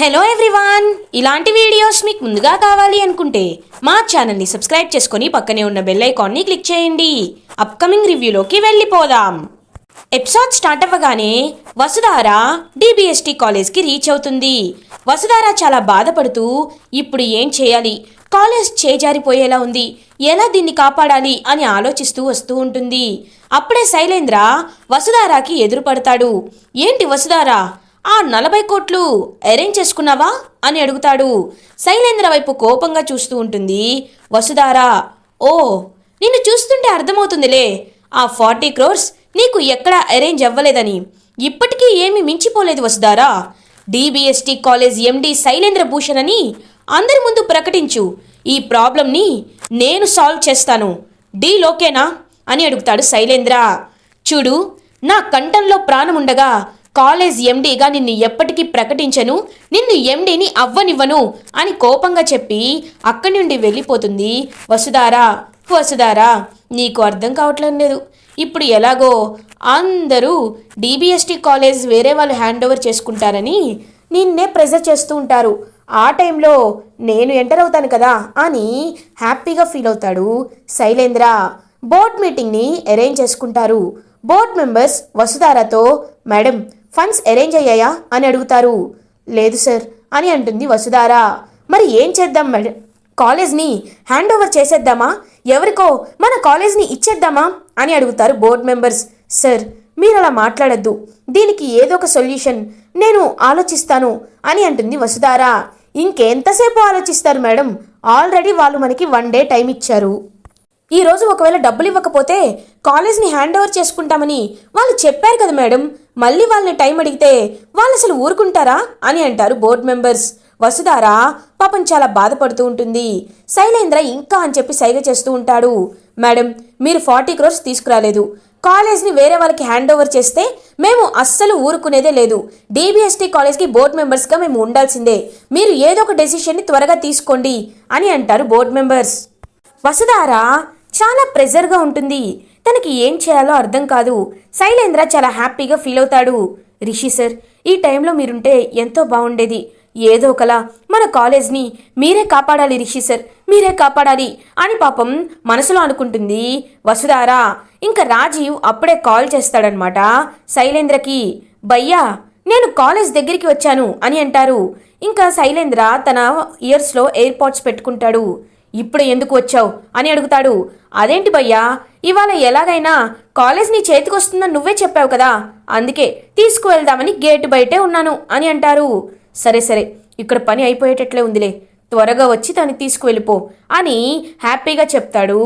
Hello everyone ఇలాంటి videos మీకు ముందుగా కావాలి అనుకుంటే మా ఛానల్ని సబ్స్క్రైబ్ చేసుకొని పక్కనే ఉన్న బెల్ ఐకాన్ని క్లిక్ చేయండి. అప్కమింగ్ రివ్యూలోకి వెళ్ళిపోదాం. ఎపిసోడ్ స్టార్ట్ అవ్వగానే వసుధార డిబిఎస్టి కాలేజ్కి రీచ్ అవుతుంది. వసుధార చాలా బాధపడుతూ ఇప్పుడు ఏం చేయాలి? కాలేజ్ చేజారిపోయేలా ఉంది. ఎలా దీన్ని కాపాడాలి అని ఆలోచిస్తూ వస్తూ ఉంటుంది. అప్పుడే శైలేంద్ర వసుధారాకి ఎదురుపడతాడు. ఏంటి వసుధారా? ఆ నలభై కోట్లు అరేంజ్ చేసుకున్నావా? అని అడుగుతాడు. శైలేంద్ర వైపు కోపంగా చూస్తూ ఉంటుంది. వసుధారా ఓ నిన్ను చూస్తుంటే అర్థమవుతుందిలే. ఆ ఫార్టీ క్రోర్స్ నీకు ఎక్కడా అరేంజ్ అవ్వలేదని. ఇప్పటికీ ఏమీ మించిపోలేదు Vasudhara. DBST college MD Shailendra Bhushan అని అందరి ముందు ప్రకటించు. ఈ ప్రాబ్లంని నేను సాల్వ్ చేస్తాను. డీల్ ఓకేనా? అని అడుగుతాడు శైలేంద్ర. చూడు నా కంఠంలో ప్రాణం ఉండగా కాలేజ్ ఎండీగా నిన్ను ఎప్పటికీ ప్రకటించను నిన్ను ఎండీని అవ్వనివ్వను అని కోపంగా చెప్పి అక్కడి నుండి వెళ్ళిపోతుంది. వసుధారా వసుధారా నీకు అర్థం కావట్లేదు లేదు. ఇప్పుడు ఎలాగో అందరూ డీబీఎస్టీ కాలేజ్ వేరే వాళ్ళు హ్యాండ్ ఓవర్ చేసుకుంటారని నిన్నే ప్రెజర్ చేస్తూ ఉంటారు. ఆ టైంలో నేను ఎంటర్ అవుతాను కదా అని హ్యాపీగా ఫీల్ అవుతాడు శైలేంద్ర. బోర్డ్ మీటింగ్ని అరేంజ్ చేసుకుంటారు. బోర్డ్ మెంబర్స్ వసుధారతో మేడం ఫండ్స్ అరేంజ్ అయ్యాయా అని అడుగుతారు. లేదు సార్ అని అంటుంది వసుధార. మరి ఏం చేద్దాం మేడం కాలేజ్ని హ్యాండ్ ఓవర్ చేసేద్దామా? ఎవరికో మన కాలేజ్ని ఇచ్చేద్దామా? అని అడుగుతారు బోర్డ్ మెంబర్స్. సార్ మీరు అలా మాట్లాడద్దు. దీనికి ఏదో ఒక సొల్యూషన్. నేను ఆలోచిస్తాను అని అంటుంది వసుధార. ఇంకెంతసేపు ఆలోచిస్తారు మేడం? ఆల్రెడీ వాళ్ళు మనకి వన్ డే టైం ఇచ్చారు. ఈరోజు ఒకవేళ డబ్బులు ఇవ్వకపోతే కాలేజ్ని హ్యాండ్ ఓవర్ చేసుకుంటామని వాళ్ళు చెప్పారు కదా మేడం. మళ్ళీ వాళ్ళని టైం అడిగితే వాళ్ళు అసలు ఊరుకుంటారా అని అంటారు బోర్డు మెంబర్స్. వసుధారా పాపం చాలా బాధపడుతూ ఉంటుంది. శైలేంద్ర ఇంకా అని చెప్పి సైగ చేస్తూ ఉంటాడు. మేడం మీరు ఫార్టీ క్రోర్స్ తీసుకురాలేదు. కాలేజ్ని వేరే వాళ్ళకి హ్యాండ్ ఓవర్ చేస్తే మేము అస్సలు ఊరుకునేదే లేదు. డీబీఎస్టీ కాలేజ్కి బోర్డు మెంబర్స్గా మేము ఉండాల్సిందే. మీరు ఏదో ఒక డెసిషన్ని త్వరగా తీసుకోండి అని అంటారు బోర్డు మెంబర్స్. వసుధారా చాలా ప్రెజర్గా ఉంటుంది. తనకి ఏం చేయాలో అర్థం కాదు. శైలేంద్ర చాలా హ్యాపీగా ఫీల్ అవుతాడు. రిషి సార్ ఈ టైంలో మీరుంటే ఎంతో బాగుండేది ఏదో ఒకలా మన కాలేజ్ని మీరే కాపాడాలి రిషి సార్ మీరే కాపాడాలి అని పాపం మనసులో అనుకుంటుంది వసుధారా. ఇంకా రాజీవ్ అప్పుడే కాల్ చేస్తాడనమాట శైలేంద్రకి. భయ్యా నేను కాలేజ్ దగ్గరికి వచ్చాను అని అంటారు. ఇంకా శైలేంద్ర తన ఇయర్స్లో ఎయిర్పాడ్స్ పెట్టుకుంటాడు. ఇప్పుడు ఎందుకు వచ్చావు? అని అడుగుతాడు. అదేంటి భయ్యా ఇవాళ ఎలాగైనా కాలేజ్ నీ చేతికొస్తుందని నువ్వే చెప్పావు కదా. అందుకే తీసుకువెళ్దామని గేట్ బయటే ఉన్నాను అని అంటారు. సరే సరే ఇక్కడ పని అయిపోయేటట్లే ఉందిలే. త్వరగా వచ్చి తను తీసుకువెళ్ళిపో అని హ్యాపీగా చెప్తాడు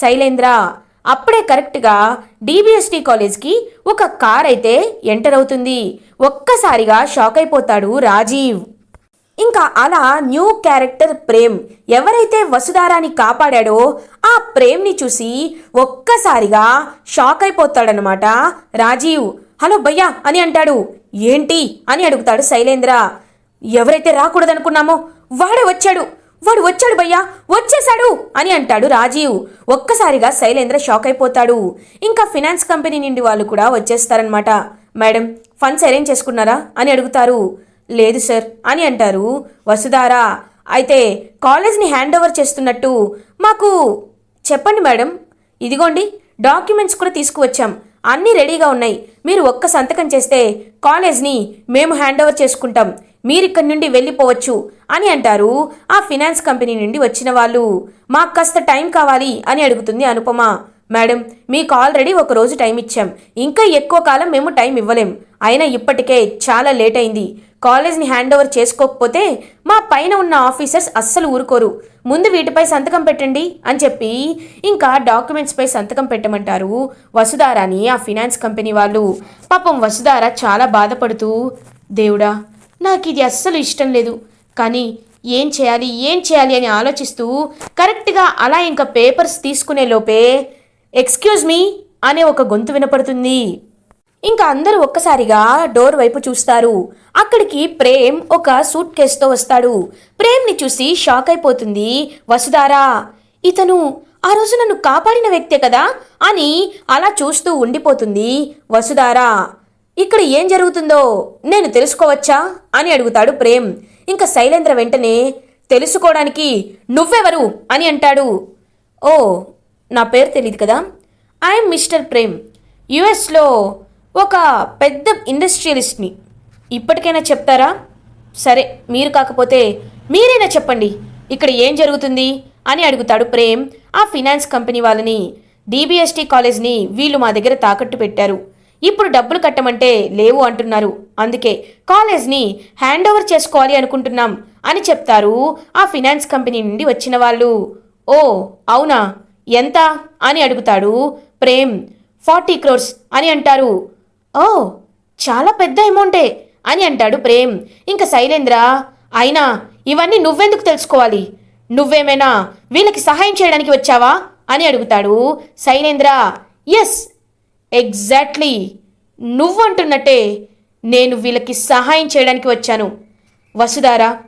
శైలేంద్ర. అప్పుడే కరెక్ట్గా డిబిఎస్టి కాలేజ్కి ఒక కార్ అయితే ఎంటర్ అవుతుంది. ఒక్కసారిగా షాక్ అయిపోతాడు రాజీవ్. ఇంకా అలా న్యూ క్యారెక్టర్ ప్రేమ్ ఎవరైతే వసుధారాని కాపాడాడో ఆ ప్రేమ్ని చూసి ఒక్కసారిగా షాక్ అయిపోతాడనమాట రాజీవ్ హలో భయ్యా అని అంటాడు. ఏంటి? అని అడుగుతాడు శైలేంద్ర. ఎవరైతే రాకూడదనుకున్నామో వాడే వచ్చాడు. వాడు వచ్చాడు భయ్యా వచ్చేశాడు అని అంటాడు రాజీవ్. ఒక్కసారిగా శైలేంద్ర షాక్ అయిపోతాడు. ఇంకా ఫినాన్స్ కంపెనీ నుండి వాళ్ళు కూడా వచ్చేస్తారనమాట మేడం ఫండ్స్ అరేంజ్ చేసుకున్నారా? అని అడుగుతారు. లేదు సార్ అని అంటారు. వసుధార అయితే కాలేజ్ని హ్యాండ్ ఓవర్ చేస్తున్నట్టు మాకు చెప్పండి మేడం. ఇదిగోండి డాక్యుమెంట్స్ కూడా తీసుకువచ్చాం. అన్నీ రెడీగా ఉన్నాయి. మీరు ఒక్క సంతకం చేస్తే కాలేజ్ని మేము హ్యాండ్ ఓవర్ చేసుకుంటాం. మీరు ఇక్కడి నుండి వెళ్ళిపోవచ్చు అని అంటారు. ఆ ఫినాన్స్ కంపెనీ నుండి వచ్చిన వాళ్ళు మాకు కాస్త టైం కావాలి అని అడుగుతుంది అనుపమ. మేడం మీకు ఆల్రెడీ ఒక రోజు టైం ఇచ్చాం. ఇంకా ఎక్కువ కాలం మేము టైం ఇవ్వలేం. అయినా ఇప్పటికే చాలా లేట్ అయింది. కాలేజ్ని హ్యాండ్ ఓవర్ చేసుకోకపోతే మా పైన ఉన్న ఆఫీసర్స్ అస్సలు ఊరుకోరు. ముందు వీటిపై సంతకం పెట్టండి అని చెప్పి ఇంకా డాక్యుమెంట్స్పై సంతకం పెట్టమంటారు వసుధారాని ఆ ఫినాన్స్ కంపెనీ వాళ్ళు. పాపం వసుధార చాలా బాధపడుతూ దేవుడా నాకు ఇది అస్సలు ఇష్టం లేదు. కానీ ఏం చేయాలి ఏం చేయాలి అని ఆలోచిస్తూ కరెక్ట్గా అలా ఇంకా పేపర్స్ తీసుకునే లోపే ఎక్స్క్యూజ్ మీ అనే ఒక గొంతు వినపడుతుంది. ఇంకా అందరూ ఒక్కసారిగా డోర్ వైపు చూస్తారు. అక్కడికి ప్రేమ్ ఒక సూట్ కేసుతో వస్తాడు. ప్రేమ్ని చూసి షాక్ అయిపోతుంది. వసుధారా ఇతను ఆ రోజు నన్ను కాపాడిన వ్యక్తే కదా అని అలా చూస్తూ ఉండిపోతుంది వసుధారా. ఇక్కడ ఏం జరుగుతుందో నేను తెలుసుకోవచ్చా అని అడుగుతాడు ప్రేమ్. ఇంకా శైలేంద్ర వెంటనే తెలుసుకోవడానికి నువ్వెవరు అని అంటాడు. ఓ నా పేరు తెలియదు కదా? I'm mister Prem. యుఎస్లో ఒక పెద్ద ఇండస్ట్రియలిస్ట్ని ఇప్పటికైనా చెప్తారా? సరే మీరు కాకపోతే మీరైనా చెప్పండి. ఇక్కడ ఏం జరుగుతుంది అని అడుగుతాడు ప్రేమ్. ఆ ఫినాన్స్ కంపెనీ వాళ్ళని డీబీఎస్టీ కాలేజ్ని వీళ్ళు మా దగ్గర తాకట్టు పెట్టారు. ఇప్పుడు డబ్బులు కట్టమంటే లేవు అంటున్నారు. అందుకే కాలేజ్ని హ్యాండ్ ఓవర్ చేసుకోవాలి అనుకుంటున్నాం అని చెప్తారు ఆ ఫినాన్స్ కంపెనీ నుండి వచ్చిన వాళ్ళు. ఓ అవునా? ఎంత? అని అడుగుతాడు ప్రేమ్. ఫార్టీ క్రోర్స్ అని అంటారు. ఓ చాలా పెద్ద అమౌంటే అని అంటాడు ప్రేమ్. ఇంకా శైలేంద్ర అయినా ఇవన్నీ నువ్వెందుకు తెలుసుకోవాలి? నువ్వేమైనా వీళ్ళకి సహాయం చేయడానికి వచ్చావా? అని అడుగుతాడు శైలేంద్ర. Yes exactly. నువ్వంటున్నట్టే నేను వీళ్ళకి సహాయం చేయడానికి వచ్చాను. వసుధారా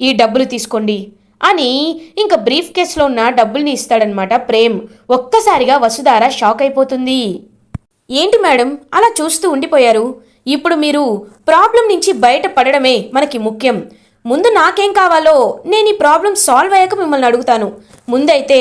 ఈ డబ్బులు తీసుకోండి అని ఇంకా బ్రీఫ్ కేసులో ఉన్న డబ్బుల్ని ఇస్తాడనమాట ప్రేమ్. ఒక్కసారిగా వసుధార షాక్ అయిపోతుంది. ఏంటి మేడం? అలా చూస్తూ ఉండిపోయారు. ఇప్పుడు మీరు ప్రాబ్లం నుంచి బయటపడడమే మనకి ముఖ్యం. ముందు నాకేం కావాలో నేను ఈ ప్రాబ్లం సాల్వ్ అయ్యాక మిమ్మల్ని అడుగుతాను. ముందైతే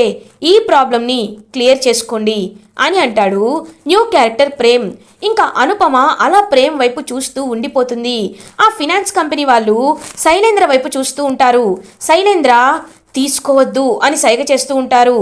ఈ ప్రాబ్లంని క్లియర్ చేసుకోండి అని అంటాడు న్యూ క్యారెక్టర్ ప్రేమ్. ఇంకా అనుపమ అలా ప్రేమ్ వైపు చూస్తూ ఉండిపోతుంది. ఆ ఫినాన్స్ కంపెనీ వాళ్ళు శైలేంద్ర వైపు చూస్తూ ఉంటారు. శైలేంద్ర తీసుకోవద్దు అని సైగ చేస్తూ ఉంటారు.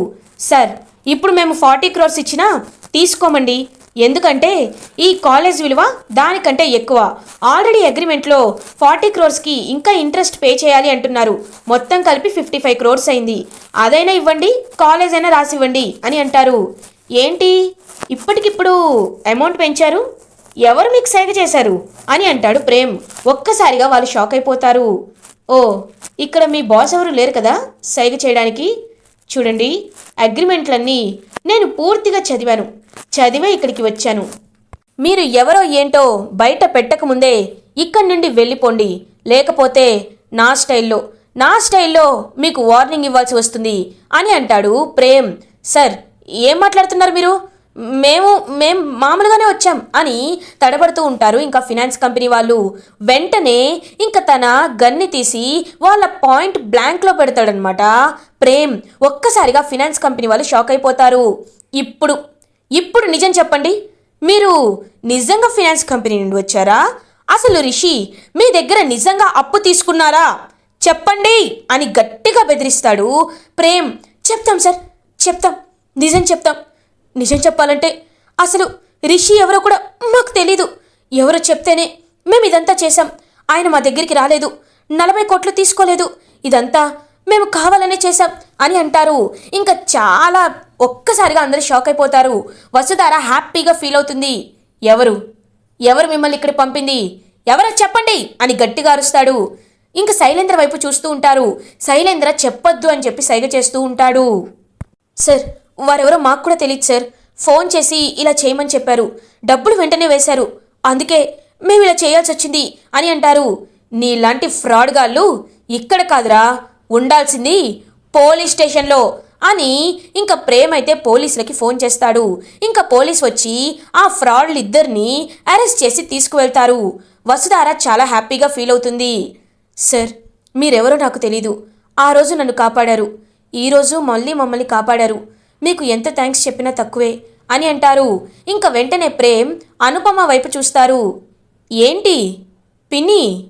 సార్ ఇప్పుడు మేము ఫార్టీ క్రోర్స్ ఇచ్చినా తీసుకోమండి. ఎందుకంటే ఈ కాలేజ్ విలువ దానికంటే ఎక్కువ. ఆల్రెడీ అగ్రిమెంట్లో ఫార్టీ క్రోర్స్కి ఇంకా ఇంట్రెస్ట్ పే చేయాలి అంటున్నారు. మొత్తం కలిపి ఫిఫ్టీ ఫైవ్ క్రోర్స్ అయింది. అదైనా ఇవ్వండి కాలేజ్ అయినా రాసివ్వండి అని అంటారు. ఏంటి? ఇప్పటికిప్పుడు అమౌంట్ పెంచారు? ఎవరు మీకు సైగ చేశారు? అని అంటాడు ప్రేమ్. ఒక్కసారిగా వాళ్ళు షాక్ అయిపోతారు. ఓ ఇక్కడ మీ బాస్ ఎవరు లేరు కదా? సైగ చేయడానికి? చూడండి అగ్రిమెంట్లన్నీ నేను పూర్తిగా చదివాను. చదివే ఇక్కడికి వచ్చాను. మీరు ఎవరో ఏంటో బయట పెట్టకముందే ఇక్కడి నుండి వెళ్ళిపోండి. లేకపోతే నా స్టైల్లో నా స్టైల్లో మీకు వార్నింగ్ ఇవ్వాల్సి వస్తుంది అని అంటాడు ప్రేమ్. సార్ ఏం మాట్లాడుతున్నారు మీరు? మేము మేం మామూలుగానే వచ్చాం అని తడబడుతూ ఉంటారు. ఇంకా ఫినాన్స్ కంపెనీ వాళ్ళు వెంటనే ఇంకా తన గన్ని తీసి వాళ్ళ పాయింట్ బ్లాంక్లో పెడతాడనమాట ప్రేమ్ ఒక్కసారిగా ఫినాన్స్ కంపెనీ వాళ్ళు షాక్ అయిపోతారు. ఇప్పుడు ఇప్పుడు నిజం చెప్పండి. మీరు నిజంగా ఫినాన్స్ కంపెనీ నుండి వచ్చారా? అసలు రిషి మీ దగ్గర నిజంగా అప్పు తీసుకున్నారా? చెప్పండి అని గట్టిగా బెదిరిస్తాడు ప్రేమ్. చెప్తాం సార్ చెప్తాం. నిజం చెప్తాం. నిజం చెప్పాలంటే అసలు రిషి ఎవరో కూడా మాకు తెలీదు. ఎవరో చెప్తేనే మేము ఇదంతా చేశాం. ఆయన మా దగ్గరికి రాలేదు. నలభై కోట్లు తీసుకోలేదు. ఇదంతా మేము కావాలనే చేశాం అని అంటారు. ఇంకా చాలా ఒక్కసారిగా అందరూ షాక్ అయిపోతారు. వసుధార హ్యాపీగా ఫీల్ అవుతుంది. ఎవరు? ఎవరు మిమ్మల్ని ఇక్కడ పంపింది? ఎవరో చెప్పండి అని గట్టిగా అరుస్తాడు. ఇంకా శైలేంద్ర వైపు చూస్తూ ఉంటారు. శైలేంద్ర చెప్పొద్దు అని చెప్పి సైగ చేస్తూ ఉంటాడు. సార్ వారెవరో మాకు కూడా తెలియదు సార్. ఫోన్ చేసి ఇలా చేయమని చెప్పారు. డబ్బులు వెంటనే వేశారు. అందుకే మేము ఇలా చేయాల్సి వచ్చింది అని అంటారు. నీలాంటి ఫ్రాడ్గాళ్ళు ఇక్కడ కాదురా. ఉండాల్సింది పోలీస్ స్టేషన్లో అని ఇంకా ప్రేమ్ అయితే పోలీసులకి ఫోన్ చేస్తాడు. ఇంకా పోలీస్ వచ్చి ఆ ఫ్రాడ్లు ఇద్దరిని అరెస్ట్ చేసి తీసుకువెళ్తారు. వసుధార చాలా హ్యాపీగా ఫీల్ అవుతుంది. సార్ మీరెవరో నాకు తెలీదు. ఆ రోజు నన్ను కాపాడారు. ఈరోజు మళ్ళీ మమ్మల్ని కాపాడారు. మీకు ఎంత థ్యాంక్స్ చెప్పినా తక్కువే అని అంటారు. ఇంకా వెంటనే ప్రేమ్ అనుపమ వైపు చూస్తారు. ఏంటి? పిన్ని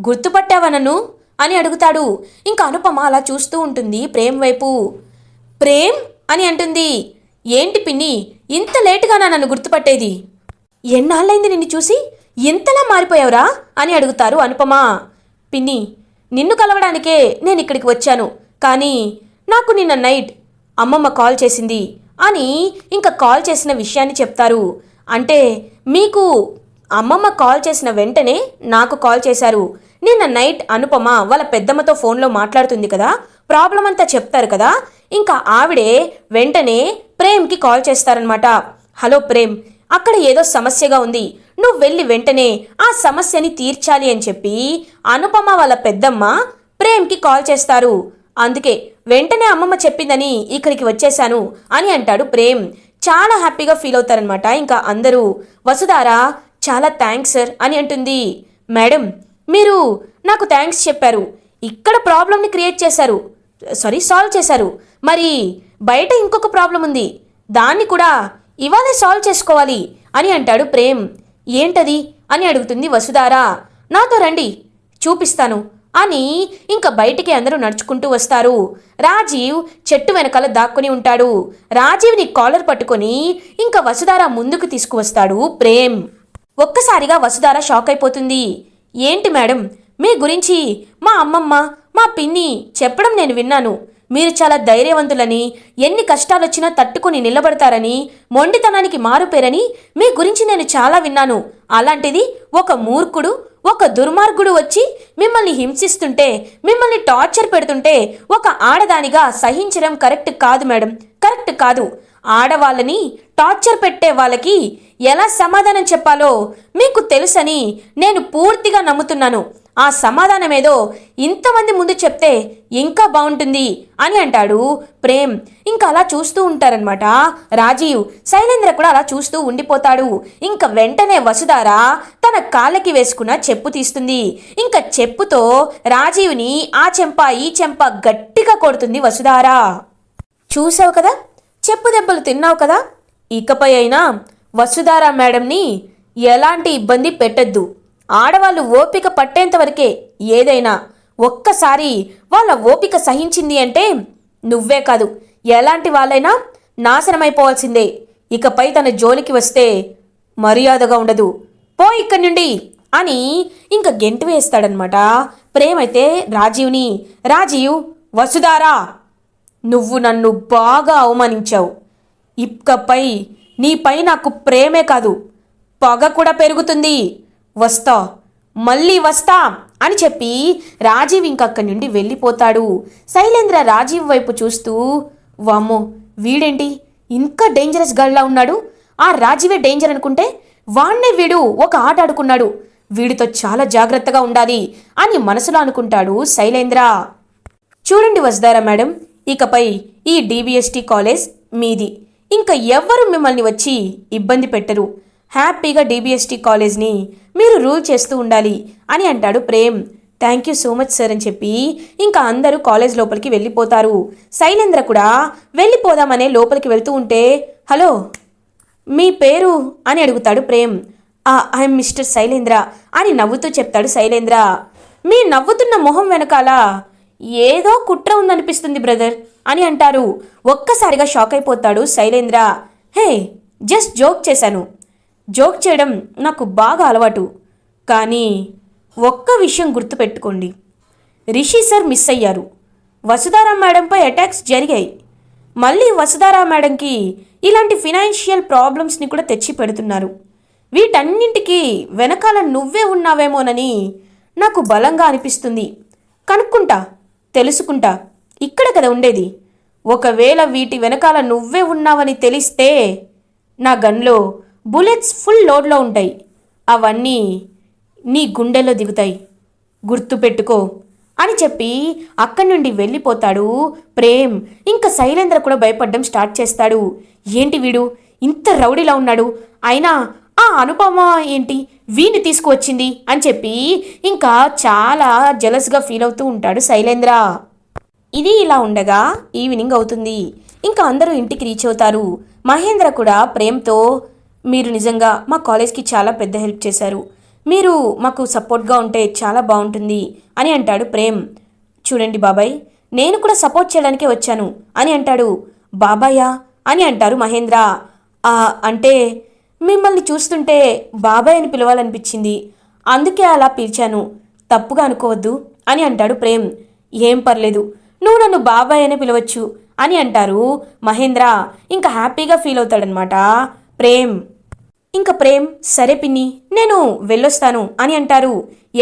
గుర్తుపట్టావా నన్ను? అని అడుగుతాడు. ఇంకా అనుపమ అలా చూస్తూ ఉంటుంది ప్రేమ్ వైపు. ప్రేమ్ అని అంటుంది. ఏంటి పిన్ని ఇంత లేటుగానా నన్ను గుర్తుపట్టేది? ఎన్నాళ్ళైంది నిన్ను చూసి? ఇంతలా మారిపోయావురా? అని అడుగుతారు అనుపమ. పిన్ని నిన్ను కలవడానికే నేను ఇక్కడికి వచ్చాను. కానీ నాకు నిన్న నైట్ అమ్మమ్మ కాల్ చేసింది. అని ఇంకా కాల్ చేసిన విషయాన్ని చెప్తారు. అంటే మీకు అమ్మమ్మ కాల్ చేసిన వెంటనే నాకు కాల్ చేశారు. నిన్న నైట్ అనుపమ వాళ్ళ పెద్దమ్మతో ఫోన్లో మాట్లాడుతుంది కదా ప్రాబ్లం అంతా చెప్తారు కదా ఇంకా ఆవిడే వెంటనే ప్రేమ్కి కాల్ చేస్తారనమాట హలో ప్రేమ్ అక్కడ ఏదో సమస్యగా ఉంది. నువ్వు వెళ్ళి వెంటనే ఆ సమస్యని తీర్చాలి అని చెప్పి అనుపమ వాళ్ళ పెద్దమ్మ ప్రేమ్కి కాల్ చేస్తారు. అందుకే వెంటనే అమ్మమ్మ చెప్పిందని ఇక్కడికి వచ్చేశాను అని అంటాడు ప్రేమ్. చాలా హ్యాపీగా ఫీల్ అవుతారనమాట ఇంకా అందరూ వసుధార చాలా థ్యాంక్స్ సార్ అని అంటుంది. మేడం మీరు నాకు థ్యాంక్స్ చెప్పారు. ఇక్కడ ప్రాబ్లమ్ని క్రియేట్ చేశారు. సారీ సాల్వ్ చేశారు. మరి బయట ఇంకొక ప్రాబ్లం ఉంది. దాన్ని కూడా ఇవాళే సాల్వ్ చేసుకోవాలి అని అంటాడు ప్రేమ్. ఏంటది? అని అడుగుతుంది వసుధారా. నాతో రండి చూపిస్తాను. అని ఇంకా బయటికి అందరూ నడుచుకుంటూ వస్తారు. రాజీవ్ చెట్టు వెనకాల దాక్కుని ఉంటాడు. రాజీవ్ని కాలర్ పట్టుకొని ఇంకా వసుధార ముందుకు తీసుకువస్తాడు ప్రేమ్. ఒక్కసారిగా వసుధార షాక్ అయిపోతుంది. ఏంటి మేడం? మీ గురించి మా అమ్మమ్మ మా పిన్ని చెప్పడం నేను విన్నాను. మీరు చాలా ధైర్యవంతులని ఎన్ని కష్టాలొచ్చినా తట్టుకుని నిలబడతారని మొండితనానికి మారుపేరని మీ గురించి నేను చాలా విన్నాను. అలాంటిది ఒక మూర్ఖుడు ఒక దుర్మార్గుడు వచ్చి మిమ్మల్ని హింసిస్తుంటే మిమ్మల్ని టార్చర్ పెడుతుంటే ఒక ఆడదానిగా సహించడం కరెక్ట్ కాదు మేడం. కరెక్ట్ కాదు. ఆడవాళ్ళని టార్చర్ పెట్టే వాళ్ళకి ఎలా సమాధానం చెప్పాలో మీకు తెలుసని నేను పూర్తిగా నమ్ముతున్నాను. ఆ సమాధానం ఏదో ఇంతమంది ముందు చెప్తే ఇంకా బాగుంటుంది అని అంటాడు ప్రేమ్. ఇంకా అలా చూస్తూ ఉంటారనమాట రాజీవ్ శైలేంద్ర కూడా అలా చూస్తూ ఉండిపోతాడు. ఇంకా వెంటనే వసుధార తన కాళ్ళకి వేసుకున్న చెప్పు తీస్తుంది. ఇంకా చెప్పుతో రాజీవ్ని ఆ చెంప ఈ చెంప గట్టిగా కొడుతుంది వసుధార. చూసావు కదా? చెప్పు దెబ్బలు తిన్నావు కదా? ఇకపై అయినా వసుధార మేడంని ఎలాంటి ఇబ్బంది పెట్టద్దు. ఆడవాళ్ళు ఓపిక పట్టేంత వరకే ఏదైనా ఒక్కసారి వాళ్ళ ఓపిక సహించింది అంటే నువ్వే కాదు. ఎలాంటి వాళ్ళైనా నాశనమైపోవాల్సిందే. ఇకపై తన జోలికి వస్తే మర్యాదగా ఉండదు. పో ఇక్కడి నుండి అని ఇంకా గెంటు వేస్తాడనమాట ప్రేమైతే రాజీవ్ని రాజీవ్ వసుధారా నువ్వు నన్ను బాగా అవమానించావు. ఇకపై నీపై నాకు ప్రేమే కాదు. పగ కూడా పెరుగుతుంది. వస్తా మళ్ళీ వస్తా అని చెప్పి రాజీవ్ ఇంకక్కడి నుండి వెళ్ళిపోతాడు. శైలేంద్ర రాజీవ్ వైపు చూస్తూ వామ్మో వీడేంటి? ఇంకా డేంజరస్ గర్ల్లా ఉన్నాడు. ఆ రాజీవే డేంజర్ అనుకుంటే వాణ్ణే వీడు ఒక ఆట ఆడుకున్నాడు. వీడితో చాలా జాగ్రత్తగా ఉండాలి అని మనసులో అనుకుంటాడు శైలేంద్ర. చూడండి వస్తారా మేడం ఇకపై ఈ డీబీఎస్టీ కాలేజ్ మీది. ఇంకా ఎవ్వరు మిమ్మల్ని వచ్చి ఇబ్బంది పెట్టరు. హ్యాపీగా డీబీఎస్టీ కాలేజ్ని మీరు రూల్ చేస్తూ ఉండాలి అని అంటాడు Prem. Thank you so much sir అని చెప్పి ఇంకా అందరూ కాలేజ్ లోపలికి వెళ్ళిపోతారు. శైలేంద్ర కూడా వెళ్ళిపోదామనే లోపలికి వెళ్తూ ఉంటే హలో మీ పేరు? అని అడుగుతాడు ప్రేమ్. ఐఎమ్ మిస్టర్ శైలేంద్ర అని నవ్వుతూ చెప్తాడు శైలేంద్ర. మీ నవ్వుతున్న మొహం వెనకాల ఏదో కుట్ర ఉందనిపిస్తుంది బ్రదర్ అని అంటారు. ఒక్కసారిగా షాక్ అయిపోతాడు శైలేంద్ర. హే జస్ట్ జోక్ చేశాను. జోక్ చేయడం నాకు బాగా అలవాటు. కానీ ఒక్క విషయం గుర్తుపెట్టుకోండి. రిషి సార్ మిస్ అయ్యారు. వసుధారా మేడంపై అటాక్స్ జరిగాయి. మళ్ళీ వసుధారా మేడంకి ఇలాంటి ఫినాన్షియల్ ప్రాబ్లమ్స్ని కూడా తెచ్చి పెడుతున్నారు. వీటన్నింటికి వెనకాల నువ్వే ఉన్నావేమోనని నాకు బలంగా అనిపిస్తుంది. కనుక్కుంటా తెలుసుకుంటా ఇక్కడ కదా ఉండేది. ఒకవేళ వీటి వెనకాల నువ్వే ఉన్నావని తెలిస్తే నా గన్లో బుల్లెట్స్ ఫుల్ లోడ్లో ఉంటాయి. అవన్నీ నీ గుండెల్లో దిగుతాయి. గుర్తుపెట్టుకో అని చెప్పి అక్కడి నుండి వెళ్ళిపోతాడు ప్రేమ్. ఇంకా శైలేంద్ర కూడా భయపడడం స్టార్ట్ చేస్తాడు. ఏంటి వీడు? ఇంత రౌడీలా ఉన్నాడు. అయినా ఆ అనుపమ ఏంటి? వీణ్ణి తీసుకువచ్చింది అని చెప్పి ఇంకా చాలా జలస్గా ఫీల్ అవుతూ ఉంటాడు శైలేంద్ర. ఇది ఇలా ఉండగా ఈవినింగ్ అవుతుంది. ఇంకా అందరూ ఇంటికి రీచ్ అవుతారు. మహేంద్ర కూడా ప్రేమ్తో మీరు నిజంగా మా కాలేజ్కి చాలా పెద్ద హెల్ప్ చేశారు. మీరు మాకు సపోర్ట్గా ఉంటే చాలా బాగుంటుంది అని అంటాడు ప్రేమ్. చూడండి బాబాయ్ నేను కూడా సపోర్ట్ చేయడానికే వచ్చాను అని అంటాడు బాబాయా అని అంటారు మహేంద్ర. "ఆ, అంటే మిమ్మల్ని చూస్తుంటే బాబాయ్ అని పిలవాలనిపించింది. అందుకే అలా పిలిచాను. తప్పుగా అనుకోవద్దు అని అంటాడు ప్రేమ్. ఏం పర్లేదు నువ్వు నన్ను బాబాయ్ అని పిలవచ్చు అని అంటారు మహేంద్ర. ఇంకా హ్యాపీగా ఫీల్ అవుతాడనమాట ప్రేమ్. ఇంకా ప్రేమ్ సరే పిన్ని నేను వెళ్ళొస్తాను అని అంటారు.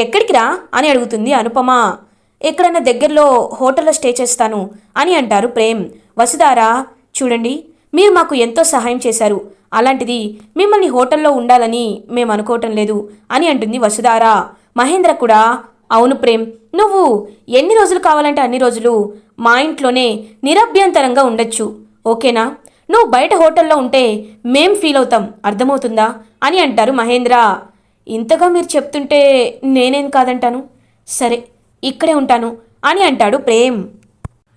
ఎక్కడికి రా అని అడుగుతుంది అనుపమ. ఎక్కడైనా దగ్గరలో హోటల్లో స్టే చేస్తాను అని అంటారు ప్రేమ్. వసుధారా చూడండి మీరు మాకు ఎంతో సహాయం చేశారు. అలాంటిది మిమ్మల్ని హోటల్లో ఉండాలని మేము అనుకోవటం లేదు అని అంటుంది వసుధారా. మహేంద్ర కూడా అవును ప్రేమ్ నువ్వు ఎన్ని రోజులు కావాలంటే అన్ని రోజులు మా ఇంట్లోనే నిరభ్యంతరంగా ఉండొచ్చు. ఓకేనా? నువ్వు బయట హోటల్లో ఉంటే మేం ఫీల్ అవుతాం. అర్థమవుతుందా? అని అంటారు మహేంద్ర. ఇంతగా మీరు చెప్తుంటే నేనేం కాదంటాను? సరే ఇక్కడే ఉంటాను అని అంటాడు ప్రేమ్.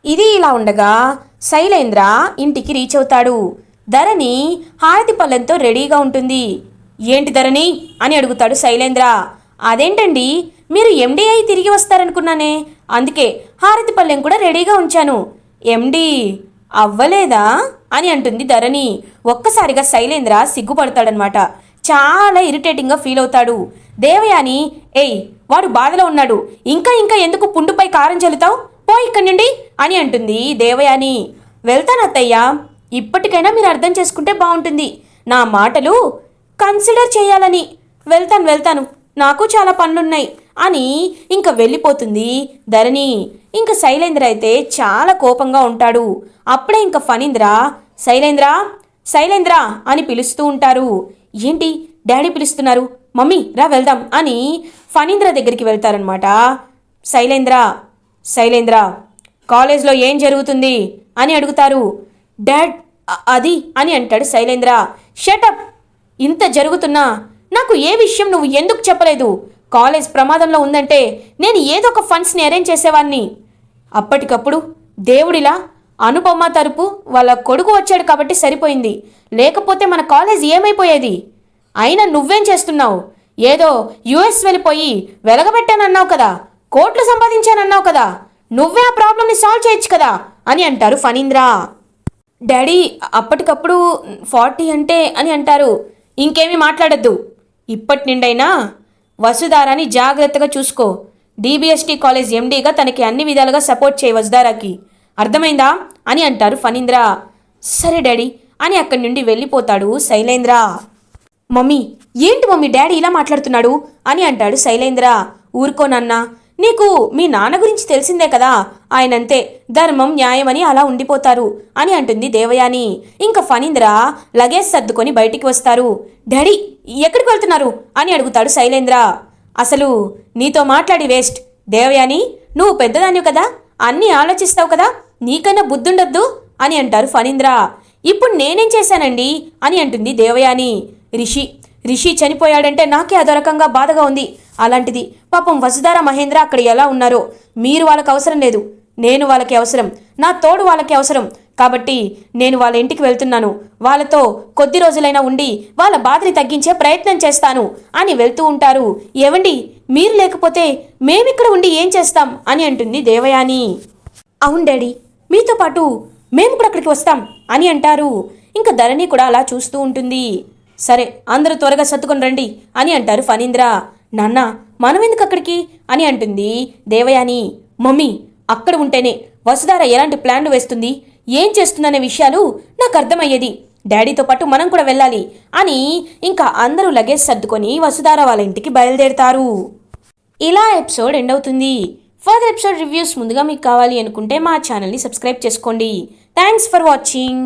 ఇది ఇలా ఉండగా శైలేంద్ర ఇంటికి రీచ్ అవుతాడు. ధరణి హారతి పళ్ళెంతో రెడీగా ఉంటుంది. ఏంటి ధరణి? అని అడుగుతాడు శైలేంద్ర. అదేంటండి? మీరు ఎండీ అయి తిరిగి వస్తారనుకున్నానే. అందుకే హారతి పళ్ళెం కూడా రెడీగా ఉంచాను. ఎండీ అవ్వలేదా అని అంటుంది ధరణి. ఒక్కసారిగా శైలేంద్ర సిగ్గుపడతాడనమాట చాలా ఇరిటేటింగ్గా ఫీల్ అవుతాడు. దేవయాని ఏయ్ వాడు బాధలో ఉన్నాడు. ఇంకా ఇంకా ఎందుకు పుండుపై కారం చల్లుతావు? పో ఇక్కడి నుండి అని అంటుంది దేవయాని. వెళ్తాను అత్తయ్య. ఇప్పటికైనా మీరు అర్థం చేసుకుంటే బాగుంటుంది. నా మాటలు కన్సిడర్ చేయాలని. వెళ్తాను వెళ్తాను. నాకు చాలా పనులున్నాయి. అని ఇంకా వెళ్ళిపోతుంది ధరణి. ఇంకా శైలేంద్ర అయితే చాలా కోపంగా ఉంటాడు. అప్పుడే ఇంకా ఫణీంద్ర శైలేంద్ర శైలేంద్ర అని పిలుస్తూ ఉంటారు. ఏంటి? డాడీ పిలుస్తున్నారు. మమ్మీ రా వెళ్దాం అని ఫణీంద్ర దగ్గరికి వెళ్తారనమాట శైలేంద్ర శైలేంద్ర కాలేజ్లో ఏం జరుగుతుంది? అని అడుగుతారు. డాడ్ అది అని అంటాడు శైలేంద్ర. షటప్! ఇంత జరుగుతున్నా నాకు ఏ విషయం నువ్వు ఎందుకు చెప్పలేదు? కాలేజ్ ప్రమాదంలో ఉందంటే నేను ఏదో ఒక ఫండ్స్ని అరేంజ్ చేసేవాడిని అప్పటికప్పుడు దేవుడిలా అనుపమ తరపు వాళ్ళ కొడుకు వచ్చాడు కాబట్టి సరిపోయింది. లేకపోతే మన కాలేజ్ ఏమైపోయేది? అయినా నువ్వేం చేస్తున్నావు? ఏదో యుఎస్ వెళ్ళిపోయి వెలగబెట్టానన్నావు కదా? కోట్లు సంపాదించానన్నావు కదా? నువ్వే ఆ ప్రాబ్లమ్ని సాల్వ్ చేయొచ్చు కదా? అని అంటారు ఫణీంద్ర. డాడీ అప్పటికప్పుడు ఫార్టీ అంటే అని అంటారు. ఇంకేమీ మాట్లాడద్దు. ఇప్పటి నిండైనా వసుధారాని జాగ్రత్తగా చూసుకో. డీబీఎస్టీ కాలేజ్ ఎండీగా తనకి అన్ని విధాలుగా సపోర్ట్ చేయి వసుధారాకి. అర్థమైందా? అని అంటారు ఫణీంద్ర. సరే డాడీ అని అక్కడి నుండి వెళ్ళిపోతాడు శైలేంద్ర. మమ్మీ ఏంటి మమ్మీ డాడీ ఇలా మాట్లాడుతున్నాడు? అని అంటాడు శైలేంద్ర. ఊరుకోనన్నా నీకు మీ నాన్న గురించి తెలిసిందే కదా? ఆయనంతే ధర్మం న్యాయమని అలా ఉండిపోతారు అని అంటుంది దేవయాని. ఇంకా ఫణీంద్ర లగేజ్ సర్దుకొని బయటికి వస్తారు. డాడీ ఎక్కడికి వెళ్తున్నారు? అని అడుగుతాడు శైలేంద్ర. అసలు నీతో మాట్లాడి వేస్ట్. దేవయాని నువ్వు పెద్దదాన్ని కదా? అన్నీ ఆలోచిస్తావు కదా? నీకన్నా బుద్ధుండొద్దు అని అంటారు ఫణీంద్ర. ఇప్పుడు నేనేం చేశానండి? అని అంటుంది దేవయాని. రిషి రిషి చనిపోయాడంటే నాకే అదొరకంగా బాధగా ఉంది. అలాంటిది పాపం వసుధార మహేంద్ర అక్కడ ఎలా ఉన్నారో మీరు వాళ్ళకి అవసరం లేదు. నేను వాళ్ళకి అవసరం. నా తోడు వాళ్ళకి అవసరం. కాబట్టి నేను వాళ్ళ ఇంటికి వెళ్తున్నాను. వాళ్ళతో కొద్ది రోజులైనా ఉండి వాళ్ళ బాధని తగ్గించే ప్రయత్నం చేస్తాను అని వెళ్తూ ఉంటారు. ఏవండి? మీరు లేకపోతే మేమిక్కడ ఉండి ఏం చేస్తాం? అని అంటుంది దేవయాని. అవును డాడీ మీతో పాటు మేము కూడా అక్కడికి వస్తాం అని అంటారు. ఇంకా ధరణి కూడా అలా చూస్తూ ఉంటుంది. సరే అందరూ త్వరగా సర్దుకొని రండి అని అంటారు ఫణీంద్ర. నాన్న మనం ఎందుకు అక్కడికి? అని అంటుంది దేవయాని. మమ్మీ అక్కడ ఉంటేనే. వసుధార ఎలాంటి ప్లాన్లు వేస్తుంది? ఏం చేస్తుందనే విషయాలు నాకు అర్థమయ్యేది. డాడీతో పాటు మనం కూడా వెళ్ళాలి అని ఇంకా అందరూ లగేజ్ సర్దుకొని వసుధార వాళ్ళ ఇంటికి బయలుదేరతారు. ఇలా ఎపిసోడ్ ఎండ్ అవుతుంది. ఫర్దర్ ఎపిసోడ్ రివ్యూస్ ముందుగా మీకు కావాలి అనుకుంటే మా ఛానల్ని సబ్స్క్రైబ్ చేసుకోండి. Thanks for watching.